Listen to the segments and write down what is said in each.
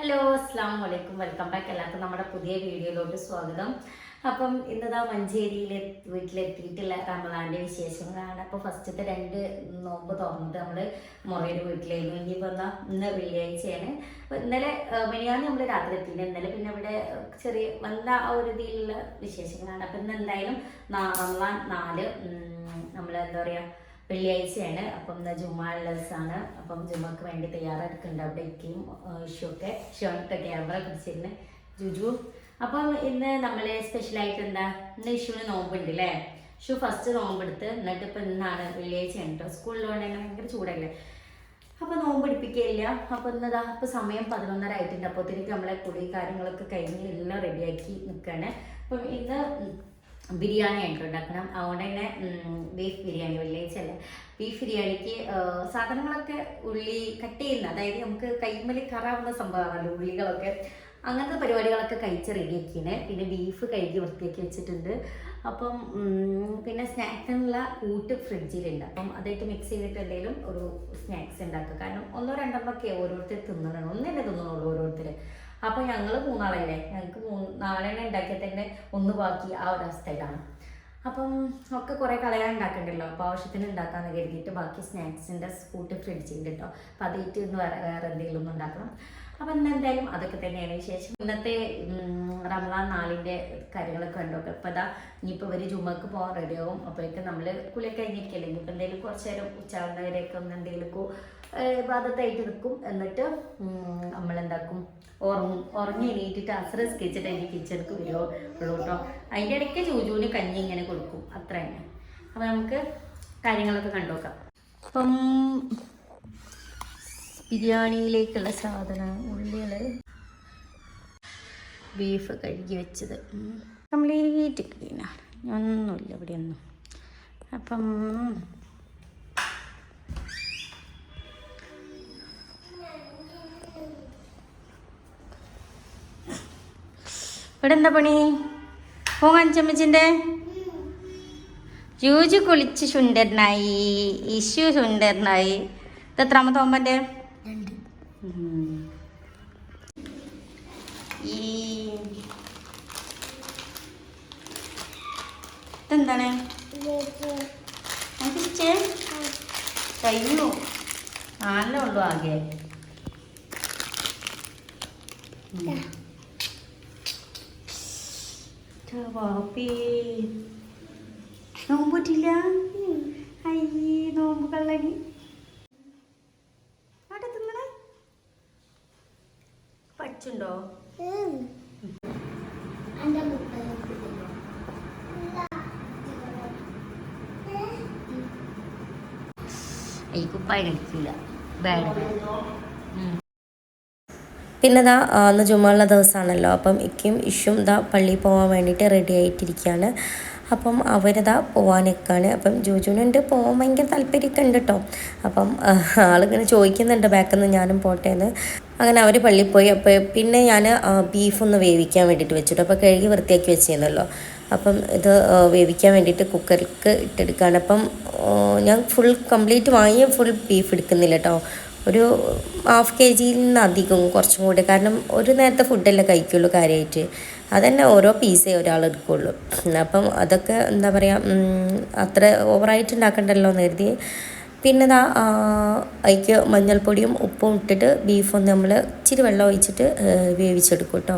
Hello അസ്സാം വലൈക്കും welcome back എല്ലാവർക്കും നമ്മുടെ പുതിയ വീഡിയോയിലോട്ട് സ്വാഗതം. അപ്പം ഇന്നതാ മഞ്ചേരിയിൽ വീട്ടിലെത്തിയിട്ടുള്ള റമദാന്റെ വിശേഷങ്ങളാണ്. അപ്പോൾ ഫസ്റ്റത്തെ രണ്ട് നോമ്പ് തുറന്നിട്ട് നമ്മൾ മുറയുടെ വീട്ടിലായിരുന്നു. ഇനിയിപ്പോൾ എന്താ ഇന്ന് വെള്ളിയാഴ്ചയാണ്. അപ്പോൾ ഇന്നലെ മിനിയാന്ന് നമ്മൾ രാത്രി എത്തിയില്ല ഇന്നലെ പിന്നെ ഇവിടെ ചെറിയ വന്ന ആ ഒരു രീതിയിലുള്ള വിശേഷങ്ങളാണ്. അപ്പം ഇന്ന് എന്തായാലും റമദാൻ നാല് നമ്മൾ എന്താ പറയുക വെള്ളിയാഴ്ചയാണ്. അപ്പം ഇന്ന് ജുമാ ഉള്ള അപ്പം ജുമക്ക് വേണ്ടി തയ്യാറെടുക്കുന്നുണ്ട് അവിടെ ഇക്കയും ഇഷു ഒക്കെ. ഷോണൊക്കെ ക്യാമറ പിടിച്ചിരുന്ന്. ജുജു. അപ്പം ഇന്ന് നമ്മൾ സ്പെഷ്യലായിട്ട് എന്താ? ഇന്ന് ഇഷുവിന് നോമ്പുണ്ട് അല്ലേ ഇഷു ഫസ്റ്റ് നോമ്പെടുത്ത് എന്നിട്ട് ഇപ്പം ഇന്നാണ് വെള്ളിയാഴ്ചയാണ് കേട്ടോ സ്കൂളിലുകൊണ്ട് തന്നെ ഭയങ്കര ചൂടല്ലേ? അപ്പം നോമ്പ് അപ്പൊ ഇന്നതാ ഇപ്പം സമയം പതിനൊന്നര ആയിട്ടുണ്ട്. അപ്പോഴത്തേക്ക് നമ്മളെ കുടി കാര്യങ്ങളൊക്കെ കഴിഞ്ഞ് എല്ലാം റെഡിയാക്കി നിൽക്കുകയാണ് അപ്പം ഇന്ന് ബിരിയാണി ആയിട്ട് ഉണ്ടാക്കണം. അതുകൊണ്ട് തന്നെ ബീഫ് ബിരിയാണി വെള്ളിയാഴ്ച അല്ല? ബീഫ് ബിരിയാണിക്ക് സാധനങ്ങളൊക്കെ ഉള്ളി കട്ട് ചെയ്യുന്ന അതായത് നമുക്ക് കൈമൽ കറാവുന്ന സംഭവമാണല്ലോ ഉള്ളികളൊക്കെ. അങ്ങനത്തെ പരിപാടികളൊക്കെ കഴിച്ച് റെഡിയാക്കിയാണ് പിന്നെ ബീഫ് കഴുകി വൃത്തിയാക്കി വെച്ചിട്ടുണ്ട്. അപ്പം പിന്നെ സ്നാക്സിനുള്ള കൂട്ട് ഫ്രിഡ്ജിലുണ്ട്. അപ്പം അതായിട്ട് മിക്സ് ചെയ്തിട്ട് എന്തെങ്കിലും ഒരു സ്നാക്സ് ഉണ്ടാക്കുക. കാരണം ഒന്നോ രണ്ടെണ്ണമൊക്കെ ഓരോരുത്തർ തിന്നണം ഒന്നല്ലേ തിന്നണുള്ളൂ ഓരോരുത്തർ അപ്പോൾ ഞങ്ങൾ മൂന്നാളല്ലേ? ഞങ്ങൾക്ക് മൂന്ന് നാലെണ്ണം തന്നെ ഒന്ന് ബാക്കി ആ ഒരു അവസ്ഥയിലാണ് അപ്പം ഒക്കെ കുറേ കളയാൻ ഉണ്ടാക്കണ്ടല്ലോ? അപ്പോൾ ആവശ്യത്തിന് ഉണ്ടാക്കാമെന്ന് കരുതിയിട്ട് ബാക്കി സ്നാക്സിന്റെ കൂട്ട് ഫ്രിഡ്ജിൽ കേട്ടോ അപ്പോൾ അതിട്ട് ഇന്ന് വേറെ വേറെ എന്തെങ്കിലും ഒന്ന് ഉണ്ടാക്കണം. അപ്പം എന്തായാലും അതൊക്കെ തന്നെയാണ് വിശേഷം. ഇന്നത്തെ റംലാൻ നാളിന്റെ കാര്യങ്ങളൊക്കെ കണ്ടൊക്കെ അപ്പോൾ ഇതാ ഇനിയിപ്പോൾ ഇവർ ജുമക്ക് പോകാൻ റെഡിയാവും അപ്പോഴേക്കും നമ്മൾ കുളി കഴിഞ്ഞിരിക്കല്ലേ? ഇനിയിപ്പോൾ എന്തെങ്കിലും കുറച്ച് നേരം ഉച്ചാവുന്നവരെയൊക്കെ ഒന്ന് എന്തെങ്കിലും ഭാഗത്തായിട്ട് നിൽക്കും എന്നിട്ട് നമ്മൾ എന്താക്കും ഉറങ്ങും. ഉറങ്ങി എണീറ്റിട്ട് അസ്ര സ്കെച്ചിട്ട് അതിന്റെ കിച്ചണിക്ക് വരുമോ ഉള്ളൂ കേട്ടോ അതിന്റെ ഇടയ്ക്ക് ചൂചൂന് കഞ്ഞി ഇങ്ങനെ കൊടുക്കും. അത്ര തന്നെ അപ്പോൾ നമുക്ക് കാര്യങ്ങളൊക്കെ കണ്ടുനോക്കാം അപ്പം ബിരിയാണിയിലേക്കുള്ള സാധനം ഉള്ളികൾ ബീഫ് കഴുകി വെച്ചത്. കംപ്ലീറ്റ് ക്ലീനാണ് ഒന്നുമില്ല ഇവിടെ ഒന്നും അപ്പം ഇവിടെ എന്താ പണി? പോകാൻ ചമ്മച്ചിന്റെ ജൂജു കുളിച്ച് ശുണ്ടരനായി ഇഷു ശുണ്ടരനായി ഇത് എത്രാമത്തെ ഓമ്പന്റെ ഈ ഇതെന്താണ്? തിരിച്ചേ കഴിഞ്ഞു നാലേ ഉള്ളൂ ആകെ. വാപ്പി. നോമ്പൂറ്റില്ല? അയ്യേ നോമ്പ് കള്ളനി അവിടെ തിന്നണേ പഠിച്ചുണ്ടോ ഈ കുപ്പായ കഴിക്കില്ല പിന്നെ ദാ അന്ന് ജുമാള ദിവസമാണല്ലോ അപ്പം ഇക്കും ഇഷും ദാ പള്ളിയിൽ പോകാൻ വേണ്ടിയിട്ട് റെഡി ആയിട്ടിരിക്കുകയാണ് അപ്പം അവരിതാ പോകാനൊക്കെയാണ് അപ്പം ജോജുനുണ്ട് പോകാൻ ഭയങ്കര താല്പര്യമൊക്കെ ഉണ്ട് കേട്ടോ അപ്പം ആളിങ്ങനെ ചോദിക്കുന്നുണ്ട് ബാക്കിൽ നിന്ന് ഞാനും പോട്ടെ എന്ന് അങ്ങനെ അവർ പള്ളിയിൽ പോയി. അപ്പോൾ പിന്നെ ഞാൻ ബീഫൊന്ന് വേവിക്കാൻ വേണ്ടിയിട്ട് വെച്ചിട്ടു. അപ്പോൾ കഴുകി വൃത്തിയാക്കി വെച്ചിരുന്നല്ലോ അപ്പം ഇത് വേവിക്കാൻ വേണ്ടിയിട്ട് കുക്കറിലേക്ക് ഇട്ടെടുക്കുകയാണ് അപ്പം ഞാൻ ഫുൾ കംപ്ലീറ്റ് വാങ്ങിയ ഫുൾ ബീഫ് എടുക്കുന്നില്ല കേട്ടോ ഒരു ഹാഫ് കെ ജിയിൽ നിന്ന് അധികം കുറച്ചും കൂടി. കാരണം ഒരു നേരത്തെ ഫുഡല്ലേ കഴിക്കുള്ളൂ കാര്യമായിട്ട് അതന്നെ ഓരോ പീസേ ഒരാൾ എടുക്കുള്ളൂ. അപ്പം അതൊക്കെ എന്താ പറയുക അത്ര ഓവറായിട്ട് ഉണ്ടാക്കണ്ടല്ലോ എന്ന് കരുതി. പിന്നെ ഇതാ അതിക്ക് മഞ്ഞൾപ്പൊടിയും ഉപ്പും ഇട്ടിട്ട് ബീഫ് നമ്മൾ ഇച്ചിരി വെള്ളം ഒഴിച്ചിട്ട് വേവിച്ചെടുക്കും കേട്ടോ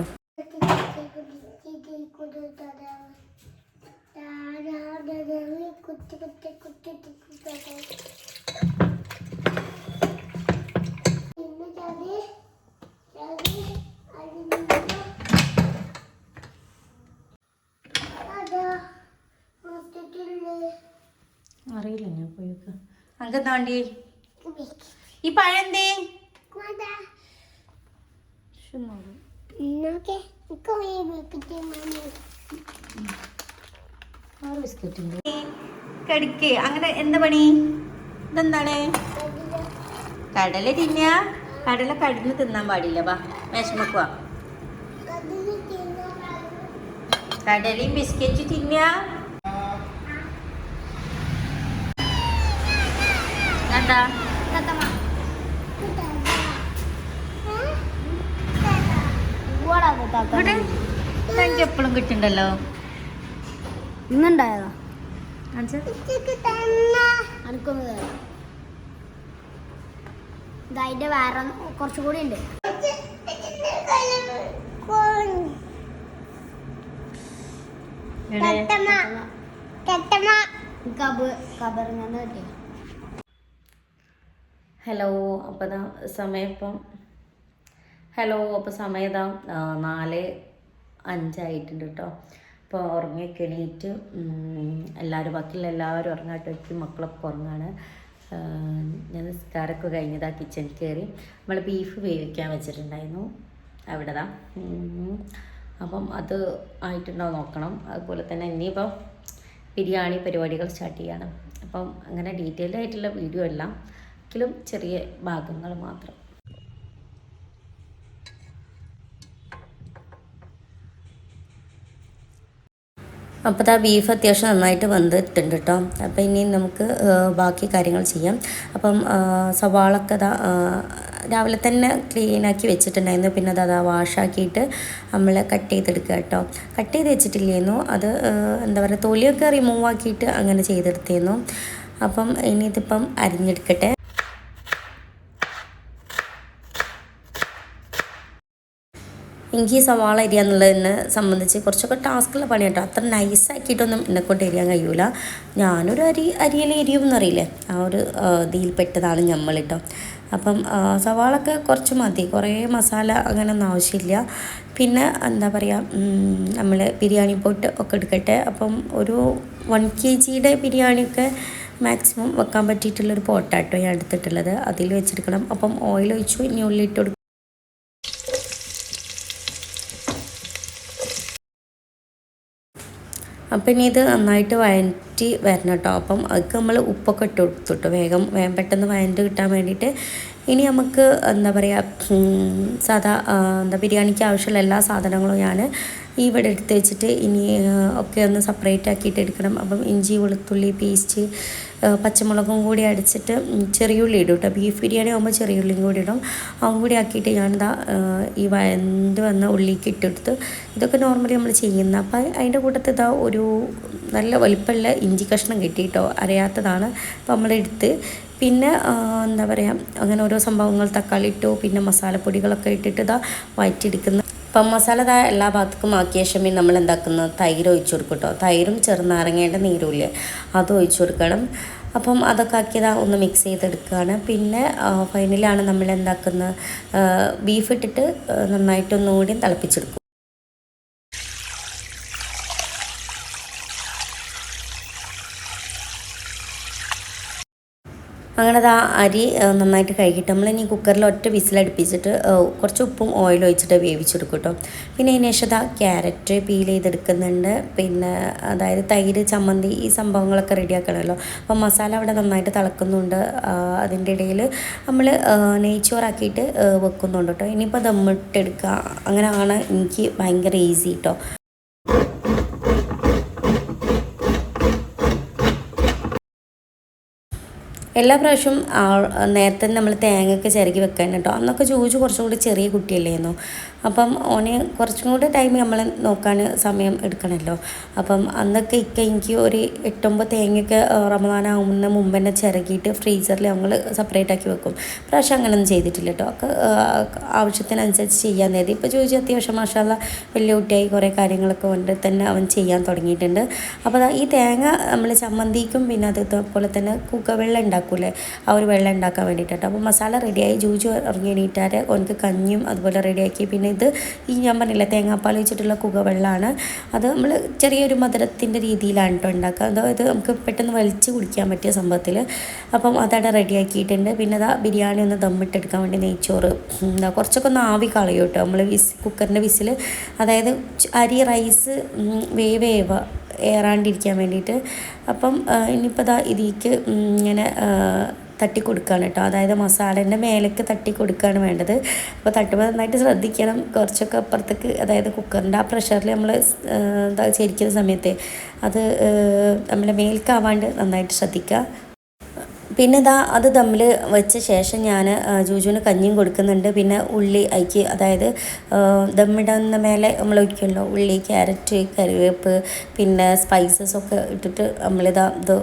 അറിയില്ല ഞാൻ പോയൊക്കെ അങ്ങ് താണ്ടി ഈ പഴന്തേ നോക്കെ ആറ് ബിസ്ക്കറ്റ് ഉണ്ട്. കടിക്ക്. അങ്ങനെ എന്താ പണി? ഇതെന്താണ്? കടല തിന്ന? കടല കടന്ന് തിന്നാൻ പാടില്ല. വാ വിഷമക്കുവാ അതിന് തിന്നാ കടലയും ബിസ്ക്കറ്റ് തിന്ന? എനിക്ക് എപ്പോഴും കിട്ടുണ്ടല്ലോ ഇന്നുണ്ടായതാ? എനിക്കൊന്ന് തരാം വേറെ കുറച്ചും കൂടി ഉണ്ട്. ഹലോ അപ്പോൾ ഇതാ സമയം ഇപ്പം ഹലോ അപ്പോൾ സമയം ഇതാ നാല് അഞ്ചായിട്ടുണ്ട് കേട്ടോ. അപ്പോൾ ഉറങ്ങിയൊക്കെ എണീറ്റ് എല്ലാവരും ബാക്കിയുള്ള എല്ലാവരും ഉറങ്ങാട്ടൊക്കെ മക്കളൊക്കെ ഉറങ്ങാണ്. ഞാൻ നിസ്കാരമൊക്കെ കഴിഞ്ഞതാ കിച്ചൺ കയറി നമ്മൾ ബീഫ് വേവിക്കാൻ വെച്ചിട്ടുണ്ടായിരുന്നു. അവിടെ താ അപ്പം അത് ആയിട്ടുണ്ടോ നോക്കണം. അതുപോലെ തന്നെ ഇനിയിപ്പോൾ ബിരിയാണി പരിപാടികൾ സ്റ്റാർട്ട് ചെയ്യണം. അപ്പം അങ്ങനെ ഡീറ്റെയിൽഡ് ആയിട്ടുള്ള വീഡിയോ എല്ലാം എങ്കിലും ചെറിയ ഭാഗങ്ങൾ മാത്രം. അപ്പോൾ ആ ബീഫ് അത്യാവശ്യം നന്നായിട്ട് വന്നിട്ടുണ്ട് കേട്ടോ അപ്പോൾ ഇനി നമുക്ക് ബാക്കി കാര്യങ്ങൾ ചെയ്യാം. അപ്പം സവാളൊക്കെ രാവിലെ തന്നെ ക്ലീനാക്കി വെച്ചിട്ടുണ്ടായിരുന്നു. പിന്നെ അത് അതാ വാഷാക്കിയിട്ട് നമ്മൾ കട്ട് ചെയ്തെടുക്കുക കേട്ടോ കട്ട് ചെയ്ത് വെച്ചിട്ടില്ലായിരുന്നു അത് എന്താ പറയുക തൊലിയൊക്കെ റിമൂവ് ആക്കിയിട്ട് അങ്ങനെ ചെയ്തെടുത്തിരുന്നു അപ്പം ഇനി ഇതിപ്പം അരിഞ്ഞെടുക്കട്ടെ. എനിക്ക് ഈ സവാള അരിയുക എന്നുള്ളതിനെ സംബന്ധിച്ച് കുറച്ചൊക്കെ ടാസ്കുള്ള പണി കേട്ടോ അത്ര നൈസാക്കിയിട്ടൊന്നും എന്നെക്കൊണ്ട് എരിയാൻ കഴിയൂല. ഞാനൊരു അരി അരിയിൽ എരിയും എന്നറിയില്ലേ ആ ഒരു ഇതിൽ പെട്ടതാണ് നമ്മൾ കേട്ടോ അപ്പം സവാളൊക്കെ കുറച്ച് മതി. കുറേ മസാല അങ്ങനെയൊന്നും ആവശ്യമില്ല. പിന്നെ എന്താ പറയുക നമ്മൾ ബിരിയാണി പോട്ട് ഒക്കെ എടുക്കട്ടെ. അപ്പം ഒരു വൺ കെ ജിയുടെ ബിരിയാണിയൊക്കെ മാക്സിമം വെക്കാൻ പറ്റിയിട്ടുള്ളൊരു പോട്ടാട്ടോ ഞാൻ എടുത്തിട്ടുള്ളത്. അതിൽ വെച്ചെടുക്കണം. അപ്പം ഓയിൽ ഒഴിച്ചു ഇനി ഉള്ളി ഇട്ട് കൊടുക്കും അപ്പം ഇനി ഇത് നന്നായിട്ട് വഴറ്റി വരണം കേട്ടോ അപ്പം അതൊക്കെ നമ്മൾ ഉപ്പൊക്കെ ഇട്ട് കൊടുത്തിട്ട്. വേഗം വേഗം പെട്ടെന്ന് വഴണ്ട് കിട്ടാൻ വേണ്ടിയിട്ട് ഇനി നമുക്ക് എന്താ പറയുക സാധാ എന്താ ബിരിയാണിക്ക് ആവശ്യമുള്ള എല്ലാ സാധനങ്ങളും ഞാൻ ഇവിടെ എടുത്ത് വെച്ചിട്ട് ഇനി ഒക്കെ ഒന്ന് സെപ്പറേറ്റ് ആക്കിയിട്ട് എടുക്കണം. അപ്പം ഇഞ്ചി വെളുത്തുള്ളി പേസ്റ്റ് പച്ചമുളകും കൂടി അടിച്ചിട്ട് ചെറിയുള്ളി ഇടും കേട്ടോ ബീഫ് ബിരിയാണി ആകുമ്പോൾ ചെറിയുള്ളിയും കൂടി ഇടും. അതും കൂടി ആക്കിയിട്ട് ഞാനിതാ ഈ വയന്ത് വന്ന ഉള്ളിക്ക് ഇട്ടെടുത്ത് ഇതൊക്കെ നോർമലി നമ്മൾ ചെയ്യുന്ന അപ്പം അതിന്റെ കൂട്ടത്തിൽ ഇതാ ഒരു നല്ല വലിപ്പമുള്ള ഇഞ്ചി കഷ്ണം കിട്ടി കേട്ടോ അറിയാത്തതാണ് അപ്പം നമ്മളെടുത്ത് പിന്നെ എന്താ പറയുക അങ്ങനെ ഓരോ സംഭവങ്ങൾ തക്കാളി ഇട്ടു പിന്നെ മസാലപ്പൊടികളൊക്കെ ഇട്ടിട്ട് ഇതാ വഴറ്റിയെടുക്കുന്ന അപ്പം മസാല എല്ലാ ഭാഗത്തേക്കും ആക്കിയ ശേഷം നമ്മൾ എന്താക്കുന്നത് തൈര് ഒഴിച്ചു കൊടുക്കും കേട്ടോ തൈരും ചെറുനാരങ്ങയുടെ നീരുമില്ലേ അത് ഒഴിച്ചു കൊടുക്കണം. അപ്പം അതൊക്കെ ആക്കിയതാ ഒന്ന് മിക്സ് ചെയ്തെടുക്കുകയാണ്. പിന്നെ ഫൈനലാണ് നമ്മൾ എന്താക്കുന്നത് ബീഫ് ഇട്ടിട്ട് നന്നായിട്ടൊന്നുകൂടി തിളപ്പിച്ചെടുക്കും. അങ്ങനെ അത് ആ അരി നന്നായിട്ട് കഴുകിയിട്ട് ഇനി കുക്കറിൽ ഒറ്റ വിസിലടുപ്പിച്ചിട്ട് കുറച്ച് ഉപ്പും ഓയിലും ഒഴിച്ചിട്ട് വേവിച്ചെടുക്കും കേട്ടോ പിന്നെ അതിന് ശേഷം ആ ക്യാരറ്റ് പീൽ ചെയ്തെടുക്കുന്നുണ്ട്. പിന്നെ അതായത് തൈര് ചമ്മന്തി ഈ സംഭവങ്ങളൊക്കെ റെഡിയാക്കണമല്ലോ അപ്പം മസാല അവിടെ നന്നായിട്ട് തിളക്കുന്നുണ്ട്. അതിന്റെ ഇടയിൽ നമ്മൾ നെയ്ച്ചോറാക്കിയിട്ട് വെക്കുന്നുണ്ട് കേട്ടോ ഇനിയിപ്പോൾ ദമ്മിട്ടെടുക്കുക അങ്ങനെയാണ് എനിക്ക് ഭയങ്കര ഈസി കേട്ടോ എല്ലാ പ്രാവശ്യവും ആ- നേരത്തെ നമ്മൾ തേങ്ങയൊക്കെ ചിരകി വെക്കാൻ കേട്ടോ. അന്നൊക്കെ ചോദിച്ചു കുറച്ചും കൂടി ചെറിയ കുട്ടിയല്ലായിരുന്നു അപ്പം ഓന് കുറച്ചും കൂടെ ടൈം നമ്മൾ നോക്കാൻ സമയം എടുക്കണമല്ലോ അപ്പം അന്നൊക്കെ ഇക്ക എനിക്ക് ഒരു എട്ടൊമ്പത് തേങ്ങയൊക്കെ റമദാനാവുന്ന മുമ്പ് തന്നെ ചിരകിയിട്ട് ഫ്രീസറിൽ നമ്മൾ സെപ്പറേറ്റ് ആക്കി വെക്കും. പ്രാവശ്യം അങ്ങനെയൊന്നും ചെയ്തിട്ടില്ല കേട്ടോ ഒക്കെ ആവശ്യത്തിനനുസരിച്ച് ചെയ്യാൻ നേരി ഇപ്പോൾ ചോദിച്ചു അത്യാവശ്യം മാഷാല്ല വലിയ കുട്ടിയായി കുറേ കാര്യങ്ങളൊക്കെ കൊണ്ട് തന്നെ അവൻ ചെയ്യാൻ തുടങ്ങിയിട്ടുണ്ട്. അപ്പോൾ ഈ തേങ്ങ നമ്മൾ ചമ്മന്തിക്കും പിന്നെ അതുപോലെ തന്നെ കുക്ക വെള്ളം ഉണ്ടാക്കൂലേ? ആ ഒരു വെള്ളം ഉണ്ടാക്കാൻ വേണ്ടിയിട്ടോ അപ്പോൾ മസാല റെഡിയായി ജൂജു ഇറങ്ങി എണീറ്റാൽ ഓനക്ക് കഞ്ഞിയും അതുപോലെ റെഡിയാക്കി പിന്നെ ഇത് ഈ ഞാൻ പറഞ്ഞില്ല തേങ്ങാപ്പാൽ വെച്ചിട്ടുള്ള കുക വെള്ളമാണ് അത് നമ്മൾ ചെറിയൊരു മധുരത്തിന്റെ രീതിയിലാണ് കേട്ടോ ഉണ്ടാക്കുക അതായത് നമുക്ക് പെട്ടെന്ന് വലിച്ചു കുടിക്കാൻ പറ്റിയ സംഭവത്തിൽ അപ്പം അതവിടെ റെഡിയാക്കിയിട്ടുണ്ട് പിന്നെ അതാ ബിരിയാണി ഒന്ന് ദമ്മിട്ടെടുക്കാൻ വേണ്ടി നെയ്ച്ചോറ് എന്താ കുറച്ചൊക്കെ ഒന്ന് ആവി കളയും കേട്ടോ നമ്മൾ വിസ് കുക്കറിന്റെ വിസിൽ അതായത് അരി റൈസ് വേവേവ ഏറാണ്ടിരിക്കാൻ വേണ്ടിയിട്ട് അപ്പം ഇനിയിപ്പോൾ ഇതാ ഇതിക്ക് ഇങ്ങനെ തട്ടി കൊടുക്കുകയാണ് കേട്ടോ. അതായത് മസാലേന്റെ മേലേക്ക് തട്ടി കൊടുക്കുകയാണ് വേണ്ടത്. അപ്പോൾ തട്ടുമ്പോൾ നന്നായിട്ട് ശ്രദ്ധിക്കണം. കുറച്ചൊക്കെ അപ്പുറത്തേക്ക് അതായത് കുക്കറിന്റെ ആ പ്രഷറിൽ നമ്മൾ എന്താ ചിരിക്കുന്ന സമയത്ത് അത് നമ്മുടെ മേൽക്കാവാണ്ട് നന്നായിട്ട് ശ്രദ്ധിക്കുക. പിന്നെ ഇതാ അത് തമ്മിൽ വെച്ച ശേഷം ഞാൻ ജൂജുവിന് കഞ്ഞിയും കൊടുക്കുന്നുണ്ട്. പിന്നെ ഉള്ളി അയക്ക് അതായത് ദമ്മിടുന്ന മേലെ നമ്മൾ ഒഴിക്കുമല്ലോ ഉള്ളി ക്യാരറ്റ് കറിവേപ്പ് പിന്നെ സ്പൈസസ് ഒക്കെ ഇട്ടിട്ട് നമ്മളിതാ ഇത്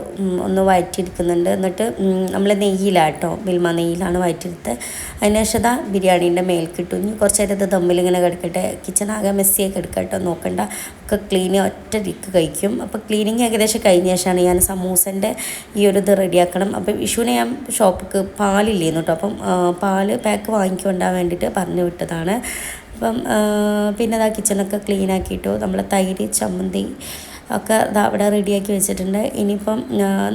ഒന്ന് വഴറ്റിയെടുക്കുന്നുണ്ട് എന്നിട്ട് നമ്മൾ നെയ്യിലാട്ടോ മിൽമ നെയ്യിലാണ് വഴറ്റിയെടുത്തത് അതിനുശേഷം ഇതാ ബിരിയാണീന്റെ മേൽക്കിട്ടു. ഇനി കുറച്ച് നേരം ദമ്മിലിങ്ങനെ കിടക്കട്ടെ. കിച്ചൺ ആകെ മെസ്സിയൊക്കെ എടുക്കട്ടോ നോക്കണ്ട. ഒക്കെ ക്ലീൻ ഒറ്റ ദിക്ക് കഴിക്കും. അപ്പോൾ ക്ലീനിങ് ഏകദേശം കഴിഞ്ഞ ശേഷമാണ് ഞാൻ സമൂസന്റെ ഈ ഒരു ഇത് റെഡിയാക്കണം. അപ്പം വിഷുവിനെ ഞാൻ ഷോപ്പിക്ക് പാലില്ലേന്നു കേട്ടോ അപ്പം പാൽ പാക്ക് വാങ്ങിക്കൊണ്ടാൻ വേണ്ടിയിട്ട് പറഞ്ഞു വിട്ടതാണ്. അപ്പം പിന്നെ അതാ കിച്ചണൊക്കെ ക്ലീൻ ആക്കിയിട്ടു. നമ്മളെ തൈര് ചമ്മന്തി ഒക്കെ അവിടെ റെഡിയാക്കി വെച്ചിട്ടുണ്ട്. ഇനിയിപ്പം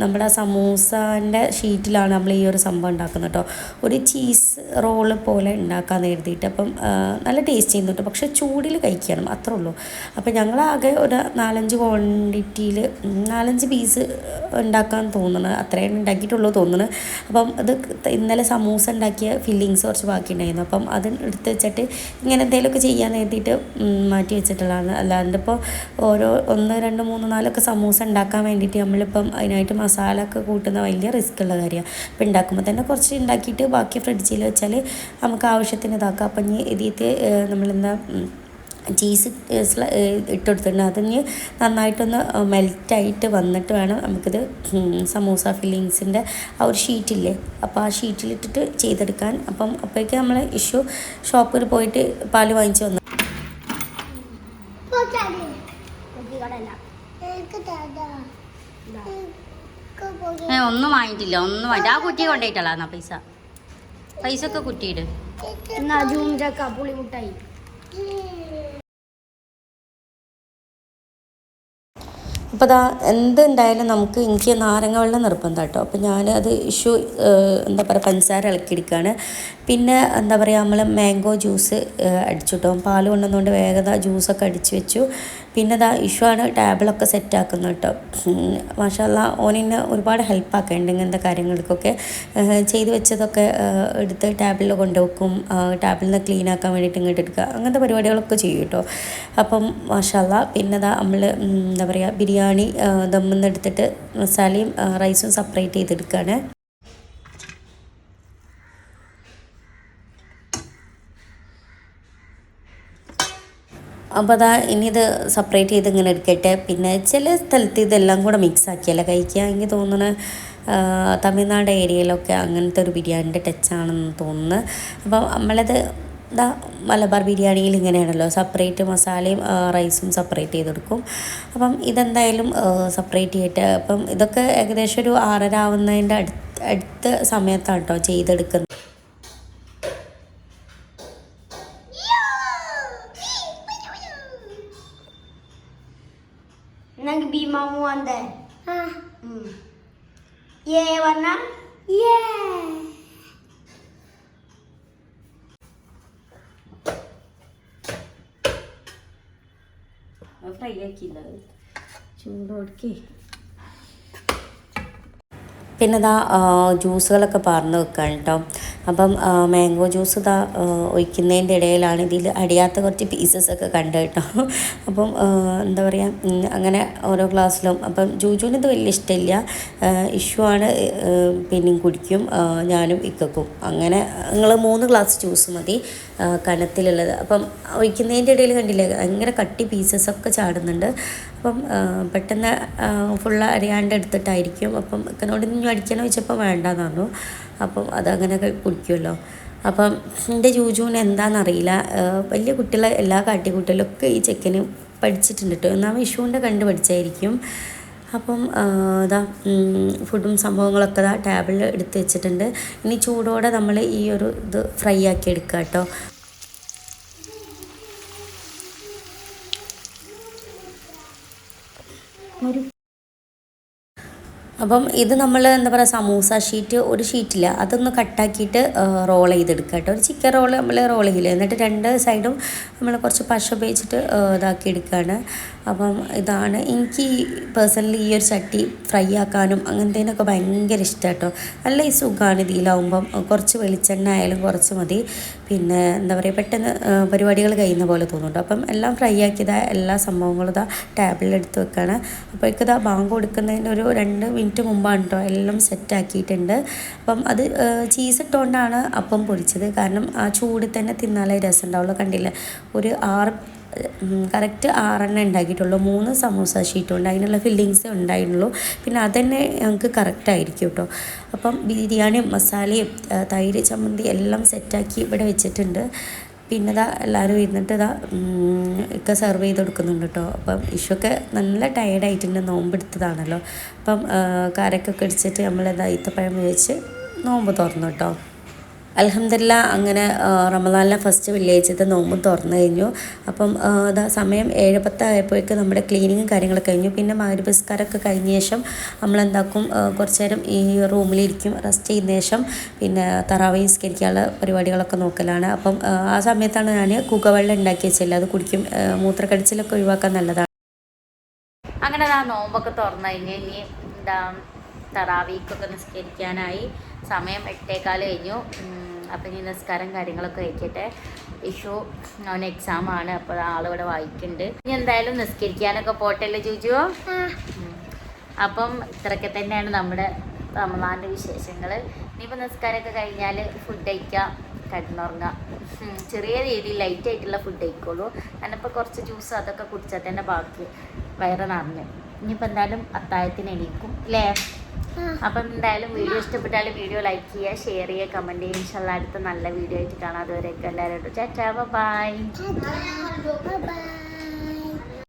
നമ്മുടെ സമൂസന്റെ ഷീറ്റിലാണ് നമ്മൾ ഈ ഒരു സംഭവം ഉണ്ടാക്കുന്നത് കേട്ടോ ഒരു ചീസ് റോൾ പോലെ ഉണ്ടാക്കാമെന്ന് എഴുതിയിട്ട് അപ്പം നല്ല ടേസ്റ്റ് ചെയ്യുന്നുണ്ട് പക്ഷേ ചൂടിൽ കഴിക്കണം അത്രേ ഉള്ളൂ. അപ്പം ഞങ്ങളാകെ ഒരു നാലഞ്ച് ക്വാണ്ടിറ്റിയിൽ നാലഞ്ച് പീസ് ഉണ്ടാക്കാൻ തോന്നുന്നു. അത്രയും ഉണ്ടാക്കിയിട്ടുള്ളൂ തോന്നുന്നു. അപ്പം അത് ഇന്നലെ സമൂസ ഉണ്ടാക്കിയ ഫില്ലിങ്സ് കുറച്ച് ബാക്കിയുണ്ടായിരുന്നു. അപ്പം അത് എടുത്ത് വെച്ചിട്ട് ഇങ്ങനെ എന്തെങ്കിലുമൊക്കെ ചെയ്യാൻ നേടിയിട്ട് മാറ്റി വെച്ചിട്ടുള്ളതാണ്. അല്ലാണ്ട് ഇപ്പോൾ ഓരോ ഒന്ന് രണ്ട് മൂന്ന് നാലൊക്കെ സമൂസ ഉണ്ടാക്കാൻ വേണ്ടിയിട്ട് നമ്മളിപ്പം അതിനായിട്ട് മസാല ഒക്കെ കൂട്ടുന്ന വലിയ റിസ്ക് ഉള്ള കാര്യമാണ് അപ്പം ഉണ്ടാക്കുമ്പോൾ തന്നെ കുറച്ച് ഉണ്ടാക്കിയിട്ട് ബാക്കി ഫ്രിഡ്ജിൽ വെച്ചാൽ നമുക്ക് ആവശ്യത്തിന് ഇതാക്കാം. അപ്പം ഇനി ഇതിൽ നമ്മളെന്താ ചീസ് ഇട്ട് കൊടുത്തിട്ടുണ്ട്. അതിന് നന്നായിട്ടൊന്ന് മെൽറ്റായിട്ട് വന്നിട്ട് വേണം നമുക്കിത് സമൂസ ഫില്ലിങ്സിന്റെ ആ ഒരു ഷീറ്റില്ലേ അപ്പോൾ ആ ഷീറ്റിലിട്ടിട്ട് ചെയ്തെടുക്കാൻ. അപ്പം അപ്പോഴേക്കും നമ്മൾ ഇഷ്യൂ ഷോപ്പിൽ പോയിട്ട് പാൽ വാങ്ങിച്ച് വന്നു ഒന്നും വാങ്ങിയിട്ടില്ല. ഒന്നും വാങ്ങിട്ടില്ല ആ കുട്ടിയെ കൊണ്ടുപോയിട്ടല്ല എന്നാ പൈസ? പൈസ ഒക്കെ മുട്ടായി. അപ്പോൾ അതാ എന്തുണ്ടായാലും നമുക്ക് എനിക്ക് നാരങ്ങ വെള്ളം നിർബന്ധം കേട്ടോ. അപ്പോൾ ഞാൻ അത് ഇഷ്യൂ എന്താ പറയുക പഞ്ചസാര ഇളക്കിയെടുക്കുകയാണ് പിന്നെ എന്താ പറയുക നമ്മൾ മാംഗോ ജ്യൂസ് അടിച്ചു കേട്ടോ. പാൽ കൊണ്ടുവന്നുകൊണ്ട് വേഗത ജ്യൂസൊക്കെ അടിച്ചു വെച്ചു. പിന്നെ ഇതാ ഇഷുവാണ് ടേബിളൊക്കെ സെറ്റാക്കുന്നത് കേട്ടോ. മാഷല്ല ഓനിന്നെ ഒരുപാട് ഹെൽപ്പാക്കുന്നുണ്ട് ഇങ്ങനത്തെ കാര്യങ്ങൾക്കൊക്കെ. ചെയ്തു വെച്ചതൊക്കെ എടുത്ത് ടാബിളിൽ കൊണ്ടുവെക്കും. ടാബിളിൽ നിന്ന് ക്ലീൻ ആക്കാൻ വേണ്ടിയിട്ട് ഇങ്ങോട്ട് എടുക്കുക. അങ്ങനത്തെ പരിപാടികളൊക്കെ ചെയ്യും കേട്ടോ. അപ്പം മാഷല്ല പിന്നെ ഇതാ നമ്മൾ എന്താ പറയുക ബിരിയാണി ദമ്മിന്ന് എടുത്തിട്ട് മസാലയും റൈസും സെപ്പറേറ്റ് ചെയ്തെടുക്കുകയാണ് അപ്പോൾ അതാ ഇനി ഇത് സെപ്പറേറ്റ് ചെയ്ത് ഇങ്ങനെ എടുക്കട്ടെ. പിന്നെ ചില സ്ഥലത്ത് ഇതെല്ലാം കൂടെ മിക്സ് ആക്കിയല്ല കഴിക്കുക എനിക്ക് തോന്നുന്നു തമിഴ്നാട് ഏരിയയിലൊക്കെ അങ്ങനത്തെ ഒരു ബിരിയാണിന്റെ ടച്ചാണെന്ന് തോന്നുന്നു അപ്പം നമ്മളത് ഇതാ മലബാർ ബിരിയാണിയിൽ ഇങ്ങനെയാണല്ലോ. സെപ്പറേറ്റ് മസാലയും റൈസും സെപ്പറേറ്റ് ചെയ്തെടുക്കും. അപ്പം ഇതെന്തായാലും സെപ്പറേറ്റ് ചെയ്തിട്ട് അപ്പം ഇതൊക്കെ ഏകദേശം ഒരു ആറര ആവുന്നതിന്റെ അടുത്ത് അടുത്ത സമയത്താണ് കേട്ടോ ചെയ്തെടുക്കുന്നത്. ചൂടോടുക്കി. പിന്നെ ജ്യൂസുകളൊക്കെ പറഞ്ഞു വെക്കാൻ കേട്ടോ അപ്പം മാംഗോ ജ്യൂസ് ഇതാ ഒഴിക്കുന്നതിന്റെ ഇടയിലാണ് ഇതിൽ അടിയാത്ത കുറച്ച് പീസസ് ഒക്കെ കണ്ടു കേട്ടോ. അപ്പം എന്താ പറയുക അങ്ങനെ ഓരോ ഗ്ലാസ്സിലും അപ്പം ജൂജുവിന് ഇത് വലിയ ഇഷ്ടമില്ല. ഇഷ്യൂ ആണ് പിന്നെയും കുടിക്കും ഞാനും ഇക്കക്കും. അങ്ങനെ നിങ്ങൾ മൂന്ന് ഗ്ലാസ് ജ്യൂസ് മതി കനത്തിലുള്ളത്. അപ്പം ഒഴിക്കുന്നതിന്റെ ഇടയിൽ കണ്ടില്ലേ ഭയങ്കര കട്ടി പീസസ് ഒക്കെ ചാടുന്നുണ്ട്. അപ്പം പെട്ടെന്ന് ഫുള്ള് അറിയാണ്ട് എടുത്തിട്ടായിരിക്കും. അപ്പം ഇക്കനോട് ഇനി അടിക്കണമെന്ന് ചോദിച്ചപ്പോൾ വേണ്ടെന്ന് പറഞ്ഞു. അപ്പം അതങ്ങനെ കുടിക്കുമല്ലോ അപ്പം എന്റെ ജൂജുവിന് എന്താണെന്നറിയില്ല വലിയ കുട്ടികളെ എല്ലാ കാട്ടിക്കുട്ടികളൊക്കെ ഈ ചെക്കന് പഠിച്ചിട്ടുണ്ട് കേട്ടോ എന്നാൽ വിഷുവിന്റെ കണ്ട് പഠിച്ചായിരിക്കും. അപ്പം അതാ ഫുഡും സംഭവങ്ങളൊക്കെ ഇതാ ടേബിളിൽ എടുത്ത് വെച്ചിട്ടുണ്ട്. ഇനി ചൂടോടെ നമ്മൾ ഈ ഒരു ഇത് ഫ്രൈ ആക്കി എടുക്കുക കേട്ടോ അപ്പം ഇത് നമ്മൾ എന്താ പറയുക സമൂസ ഷീറ്റ് ഒരു ഷീറ്റില്ല. അതൊന്ന് കട്ടാക്കിയിട്ട് റോൾ ചെയ്തെടുക്കുക കേട്ടോ. ഒരു ചിക്കൻ റോൾ നമ്മൾ റോൾ ചെയ്യില്ല. എന്നിട്ട് രണ്ട് സൈഡും നമ്മൾ കുറച്ച് പശ ഉപയോഗിച്ചിട്ട് ഇതാക്കി എടുക്കുകയാണ്. അപ്പം ഇതാണ് എനിക്ക് പേഴ്സണലി ഈ ഒരു ചട്ടി ഫ്രൈ ആക്കാനും അങ്ങനത്തേനൊക്കെ ഭയങ്കര ഇഷ്ടം കേട്ടോ. നല്ല ഈ സുഖമാണ് ഇതിലാവുമ്പം. കുറച്ച് വെളിച്ചെണ്ണ ആയാലും കുറച്ച് മതി. പിന്നെ എന്താ പറയുക പെട്ടെന്ന് പരിപാടികൾ കഴിയുന്ന പോലെ തോന്നുന്നുണ്ട്. അപ്പം എല്ലാം ഫ്രൈ ആക്കിയതായ എല്ലാ സംഭവങ്ങളും ഇതാ ടേബിളിൽ എടുത്ത് വെക്കുകയാണ്. അപ്പോഴേക്കിതാ ബാങ്ക് കൊടുക്കുന്നതിന്റെ ഒരു രണ്ട് മിനിറ്റ് മുമ്പാണ് കേട്ടോ എല്ലാം സെറ്റാക്കിയിട്ടുണ്ട്. അപ്പം അത് ചീസ് ഇട്ടുകൊണ്ടാണ് അപ്പം പൊടിച്ചത്. കാരണം ആ ചൂട് തന്നെ തിന്നാലേ രസം ഉണ്ടാവുള്ളൂ കണ്ടില്ല? ഒരു ആറ് കറക്റ്റ് ആറെണ്ണം ഉണ്ടാക്കിയിട്ടുള്ളൂ. മൂന്ന് സമൂസ ഷീറ്റും ഉണ്ട് അതിനുള്ള ഫില്ലിങ്സേ ഉണ്ടായിരുന്നുള്ളൂ. പിന്നെ അതന്നെ ഞങ്ങൾക്ക് കറക്റ്റായിരിക്കും കേട്ടോ അപ്പം ബിരിയാണിയും മസാലയും തൈര് ചമ്മന്തി എല്ലാം സെറ്റാക്കി ഇവിടെ വെച്ചിട്ടുണ്ട്. പിന്നെ ഇതാ എല്ലാവരും ഇരുന്നിട്ട് ഇതാ ഒക്കെ സെർവ് ചെയ്ത് കൊടുക്കുന്നുണ്ട് കേട്ടോ അപ്പം ഇഷുവൊക്കെ നല്ല ടയേർഡായിട്ടുണ്ട് നോമ്പെടുത്തതാണല്ലോ. അപ്പം കാരക്കൊക്കെ അടിച്ചിട്ട് നമ്മളിതാ ഈത്തപ്പഴം വെച്ച് നോമ്പ് തുറന്നു കേട്ടോ അലഹമില്ല അങ്ങനെ റമദാനിലെ ഫസ്റ്റ് വെള്ളിയാഴ്ചത്തെ നോമ്പ് തുറന്നു കഴിഞ്ഞു. അപ്പം അതാ സമയം ഏഴ് പത്തായപ്പോഴേക്ക് നമ്മുടെ ക്ലീനിങ്ങും കാര്യങ്ങളൊക്കെ കഴിഞ്ഞു. പിന്നെ മാരുപസ്കാരമൊക്കെ കഴിഞ്ഞ ശേഷം നമ്മളെന്താക്കും കുറച്ച് നേരം ഈ റൂമിലിരിക്കും റെസ്റ്റ് ചെയ്യുന്ന ശേഷം പിന്നെ തറാവി നിസ്കരിക്കാനുള്ള പരിപാടികളൊക്കെ നോക്കലാണ്. അപ്പം ആ, സമയത്താണ് ഞാൻ കുകവെള്ളം ഉണ്ടാക്കി വെച്ചില്ല അത് കുടിക്കും മൂത്രക്കടിച്ചിലൊക്കെ ഒഴിവാക്കാൻ നല്ലതാണ്. അങ്ങനെ ആ നോമ്പൊക്കെ തുറന്നു കഴിഞ്ഞ് ഇനി എന്താ തറാവീക്കൊക്കെ നിസ്കരിക്കാനായി സമയം എട്ടേക്കാൽ കഴിഞ്ഞു. അപ്പം ഇനി നിസ്കാരം കാര്യങ്ങളൊക്കെ വയ്ക്കട്ടെ ഇഷു അവന് എക്സാം ആണ് അപ്പോൾ ആളിവിടെ വായിക്കുന്നുണ്ട് ഇനി എന്തായാലും നിസ്കരിക്കാനൊക്കെ പോട്ടല്ലേ ജൂജുവോ അപ്പം ഇത്രയൊക്കെ തന്നെയാണ് നമ്മുടെ റമദാന്റെ വിശേഷങ്ങൾ ഇനിയിപ്പോൾ നിസ്കാരമൊക്കെ കഴിഞ്ഞാൽ ഫുഡ് കഴിക്കാം കിടന്നുറങ്ങുക ചെറിയ രീതിയിൽ ലൈറ്റ് ആയിട്ടുള്ള ഫുഡ് കഴിക്കുള്ളൂ. ഞാനിപ്പോൾ കുറച്ച് ജ്യൂസ് അതൊക്കെ കുടിച്ചാൽ തന്നെ ബാക്കി വയറ് നിറഞ്ഞു. ഇനിയിപ്പോൾ എന്തായാലും അത്താഴത്തിന് എണീക്കും അല്ലേ അപ്പം എന്തായാലും വീഡിയോ ഇഷ്ടപ്പെട്ടാൽ വീഡിയോ ലൈക്ക് ചെയ്യുക ഷെയർ ചെയ്യുക കമന്റ് ചെയ്യുക. ഇൻഷല്ല അടുത്ത നല്ല വീഡിയോ ആയിട്ട് കാണാം. അതുവരെയൊക്കെ എല്ലാവരോടും. ചേച്ചാ ബൈ.